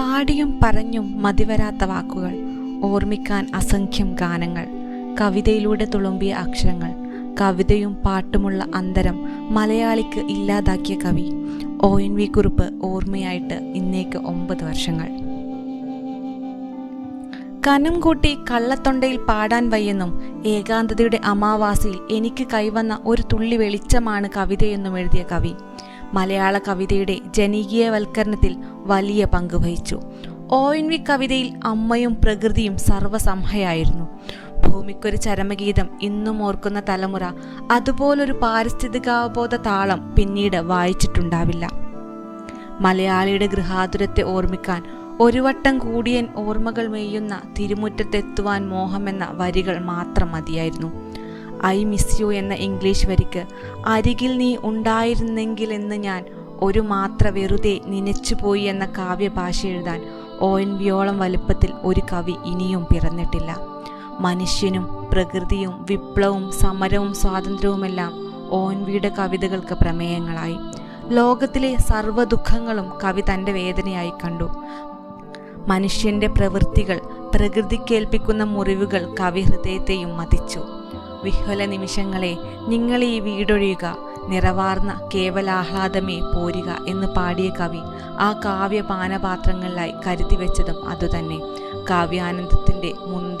പാടിയും പറഞ്ഞും മതിവരാത്ത വാക്കുകൾ ഓർമ്മിക്കാൻ അസംഖ്യം ഗാനങ്ങൾ കവിതയിലൂടെ തുളുമ്പിയ അക്ഷരങ്ങൾ കവിതയും പാട്ടുമുള്ള അന്തരം മലയാളിക്ക് ഇല്ലാതാക്കിയ കവി ഒ എൻ വി കുറിപ്പ് ഓർമ്മയായിട്ട് ഇന്നേക്ക് ഒമ്പത് വർഷങ്ങൾ. കനം കൂട്ടി കള്ളത്തൊണ്ടയിൽ പാടാൻ വയ്യെന്നും ഏകാന്തതയുടെ അമാവാസിയിൽ എനിക്ക് കൈവന്ന ഒരു തുള്ളി വെളിച്ചമാണ് കവിതയെന്നും എഴുതിയ കവി മലയാള കവിതയുടെ ജനകീയവൽക്കരണത്തിൽ വലിയ പങ്ക് വഹിച്ചു. ഒ എൻ വി കവിതയിൽ അമ്മയും പ്രകൃതിയും സർവസംഹയായിരുന്നു. ഭൂമിക്കൊരു ചരമഗീതം ഇന്നും ഓർക്കുന്ന തലമുറ അതുപോലൊരു പാരിസ്ഥിതികാവബോധ താളം പിന്നീട് വായിച്ചിട്ടുണ്ടാവില്ല. മലയാളിയുടെ ഗൃഹാതുരത്തെ ഓർമ്മിക്കാൻ ഒരു വട്ടം കൂടിയൻ ഓർമ്മകൾ മെയ്യുന്ന തിരുമുറ്റത്തെത്തുവാൻ മോഹമെന്ന വരികൾ മാത്രം മതിയായിരുന്നു. ഐ മിസ് യു എന്ന ഇംഗ്ലീഷ് വരിക്ക്. അരികിൽ നീ ഉണ്ടായിരുന്നെങ്കിൽ എന്ന് ഞാൻ ഒരു മാത്ര വെറുതെ നനച്ചുപോയി എന്ന കാവ്യഭാഷ എഴുതാൻ ഓ എൻ വിയോളം വലുപ്പത്തിൽ ഒരു കവി ഇനിയും പിറന്നിട്ടില്ല. മനുഷ്യനും പ്രകൃതിയും വിപ്ലവവും സമരവും സ്വാതന്ത്ര്യവുമെല്ലാം ഓൻവിയുടെ കവിതകൾക്ക് പ്രമേയങ്ങളായി. ലോകത്തിലെ സർവ ദുഃഖങ്ങളും കവി തന്റെ വേദനയായി കണ്ടു. മനുഷ്യന്റെ പ്രവൃത്തികൾ പ്രകൃതിക്കേൽപ്പിക്കുന്ന മുറിവുകൾ കവി ഹൃദയത്തെയും മതിച്ചു. വിഹ്വല നിമിഷങ്ങളെ നിങ്ങൾ ഈ വീടൊഴിയുക. നിറവാർന്ന കേവലാഹ്ലാദമേ പോരുക എന്ന് പാടിയ കവി ആ കാവ്യപാനപാത്രങ്ങളിലായി കരുതി വെച്ചതും അതുതന്നെ. കാവ്യാനന്ദത്തിന്റെ മാത്രകൾ